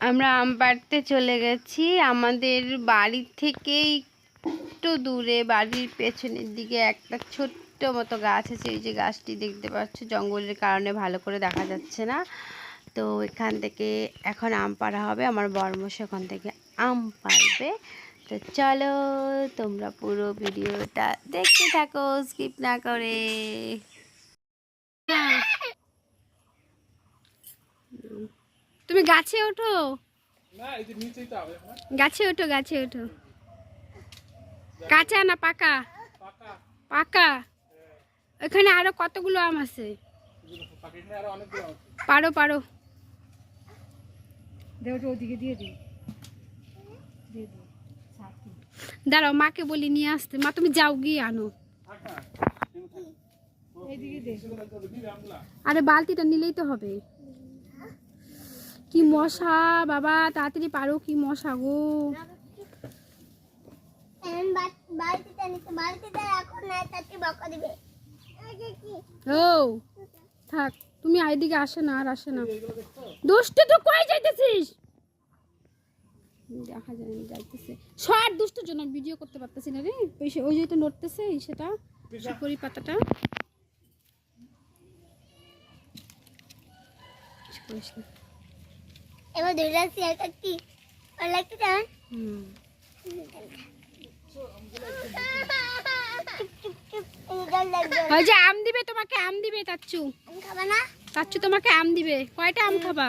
আমরা আম পাড়তে চলে গেছি। আমাদের বাড়ি থেকে একটু দূরে, বাড়ির পেছনের দিকে একটা ছোট্ট মতো গাছ আছে। এই যে গাছটি দেখতে পাচ্ছ, জঙ্গলের কারণে ভালো করে দেখা যাচ্ছে না। তো এখান থেকে এখন আম পাড়া হবে। আমার বর্মশ এখান থেকে আম পাড়বে। তো চলো, তোমরা পুরো ভিডিওটা দেখতে থাকো, স্কিপ না করে। তুমি গাছে ওঠো। গাছে ওঠো গাছে ওঠো। কাঁচা না পাকা? পাকা। ওখানে আরও কতগুলো আম আছে? পারো পারো। দাঁড়াও মাকে বলি নিয়ে আসতে। মা তুমি যাও গিয়ে আনো। আরে বালতিটা নিলেই তো হবে। কি মশা বাবা তাড়াতাড়ি পারো কি মশা গো। থাক তুমি এইদিকে আসে না আর আসে না। দুষ্টু তো কই যাইতেছিস? দেখা যায় না যাইতেছে। সর দুষ্টুর জন্য ভিডিও করতে পারতেছি না রে। ওই ওই যে তো নড়তেছে সেটা সুপারি পাতাটা। না। এবার শেয়ার করছি আর জল লাগবে ওই যে আম দিবে তোমাকে আম দিবে তাচ্চু আমি খাব না? তাচ্চু তোমাকে আম দিবে। কয়টা আম খাবা।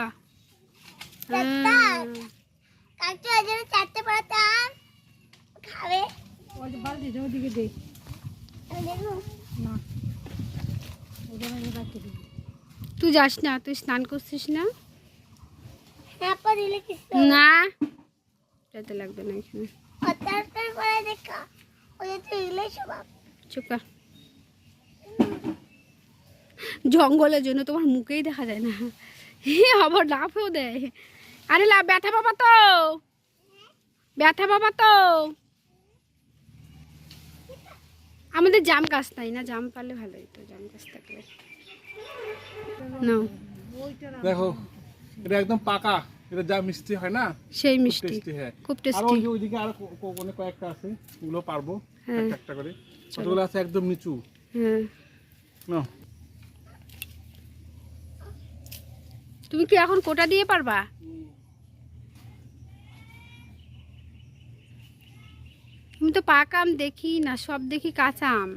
কাকু আজ খাবে। ওদিকে দে। না। তুই যাস না তুই স্নান করছিস না? না। যেতে লাগবে না এখানে। অত্যাচার করে দেখা। ওই তো ইলে স্বভাব চুপা জঙ্গলের জন্য তোমার মুখেই দেখা যায় না। হে আবার লাফেও দেয়। আরে লাভ ব্যথা পাবা তো। ব্যথা পাবা তো। আমাদের জাম গাছ নাই না? জাম পারলে ভালো হতো জাম গাছ থাকলে। না দেখো। এটা একদম পাকা। এটা যা মিষ্টি হয় না সেই মিষ্টি হ্যাঁ। খুব আর টেস্টি ওই ওইদিকে আরও কয়েকটা আছে ওগুলো পারব হ্যাঁ। একটা করে। কতগুলো আছে? একদম নিচু। হ্যাঁ। তুমি কি এখন কোটা দিয়ে পারবা? তুমি তো পাকা আম দেখি না সব দেখি কাঁচা আম।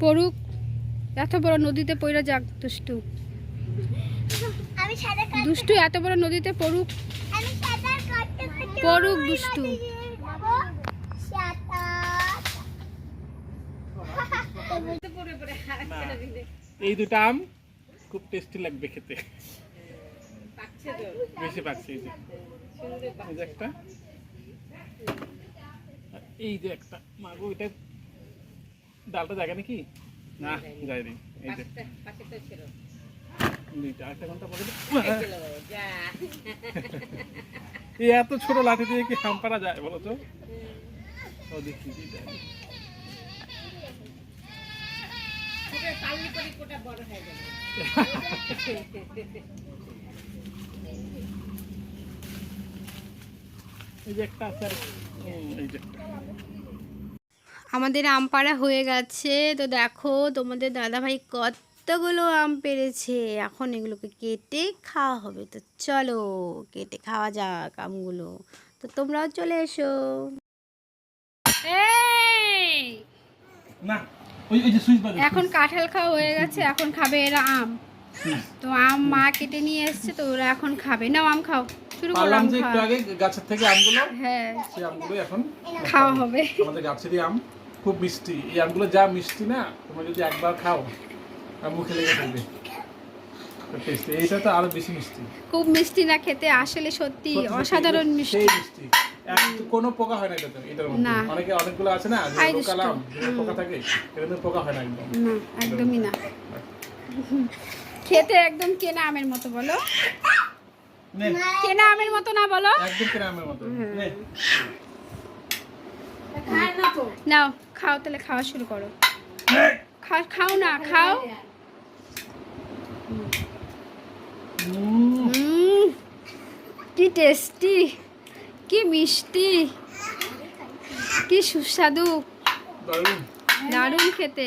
পড়ুক। এত বড় নদীতে পড়ে যাক, দুষ্টু। দুষ্টু, এত বড় নদীতে পড়ুক। পড়ুক, দুষ্টু। এই দুটো আম খুব টেস্টি লাগবে খেতে। বেশি যে একটা। এই যে একটা মাগো এটা ডালটা জায়গা নাকি? না যায়নি এই যে। দুইটা আরেকটা ঘণ্টা পরে এই এত ছোট লাঠি দিয়ে কি হাম পারা যায় বলো তো? ও দেখি একটা আছে আর হুম, এই যে একটা। আমাদের আম পাড়া হয়ে গেছে। তো দেখো তোমাদের দাদাভাই কতগুলো আম পেরেছে। এখন এগুলোকে কেটে খাওয়া হবে। তো চলো কেটে খাওয়া যাক আমগুলো। তো তোমরাও চলে এসো। এখন কাঁঠাল খাওয়া হয়ে গেছে। এখন খাবে এরা আম। তো আম মা কেটে নিয়ে এসছে তো ওরা এখন খাবে। নাও আম খাও। শুরু করো পারলাম আম যে একটু আগে গাছের থেকে আমগুলো হ্যাঁ। সেই আমগুলো এখন খাওয়া হবে। আমাদের গাছেরই আম খুব মিষ্টি। এই আমগুলো যা মিষ্টি না তোমরা যদি একবার খাও মুখে লেগে থাকবে। এইটা তো আরও বেশি মিষ্টি। খুব মিষ্টি না খেতে আসলে সত্যি অসাধারণ মিষ্টি। মিষ্টি। কোনো পোকা হয় না এটাতে এটার মধ্যে। অনেকে অনেকগুলো আছে না। যেটা পোকা থাকে মধ্যে পোকা হয় না একদম। না একদমই না। খেতে একদম কেনা আমের মতো বলো। কেনা আমের মতো না বলো? একদম গ্রামের মতো। নে। খায় না তো। নাও খাও তাহলে খাওয়া শুরু করো। নে। খাও খাও না খাও। উম, কি টেস্টি কি মিষ্টি কি সুস্বাদু। দারুণ। দারুণ খেতে।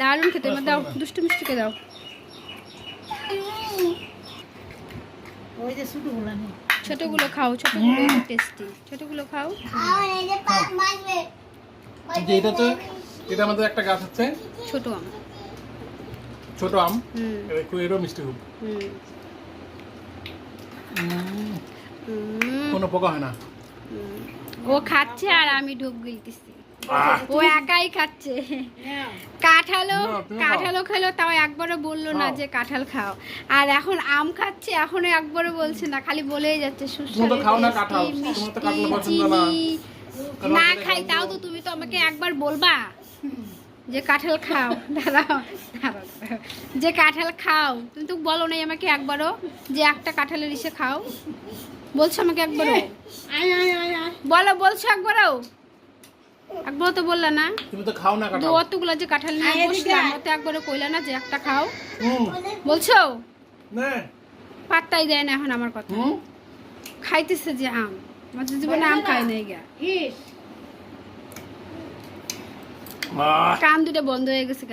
দারুণ খেতে। দাও দুষ্টু মিষ্টিকে দাও। ওই যে শুধু নেই। ছোটগুলো খাও ছোটগুলো টেস্টি ছোটগুলো খাও। আর এই যে পাক মারবে যে এটা তো এটা আমাদের একটা গাছ আছে। ছোট আম। ছোট আম। হুম। এটা একটু এরও মিষ্টি খুব। হুম। কোনো পোকা হয় না। ও খাচ্ছে আর আমি ঢোক গিলতেছি। ও একাই খাচ্ছে। কাঁঠালও তুমি খাও। কাঁঠালও খেলো তাও একবারও বলল না যে কাঁঠাল খাও। আর এখন আম খাচ্ছে এখনও একবারও বলছে না খালি বলেই যাচ্ছে তুমি খাও না সুস্বাদু কাঁঠাল, tasty, তোমার তো মিষ্টি, কাঁঠাল পছন্দ না। চিনি। না। খাই তাও তো তুমি তো আমাকে একবার বলবা? যে কাঁঠাল খাও দাঁড়াও দাঁড়াও। যে কাঁঠাল খাও তুমি তো বলো নাই আমাকে একবারও যে একটা কাঁঠালের ইসে খাও। বলছো আমাকে একবারও? আয় আয় আয় আয়। বলো বলছো একবারও? একবারও তো বললা না। তুমি তো খাও না তো কাঁঠাল। অতগুলো যে কাঁঠাল নিয়ে বসলাম ওতে একবারও কইলা না যে একটা খাও। বলছো? না। পাত্তাই দেয় না এখন আমার কথা। খাইতেছে যে আম। আমাদের জীবনে আম খাই নাই গা। কান দুটো বন্ধ হয়ে গেছে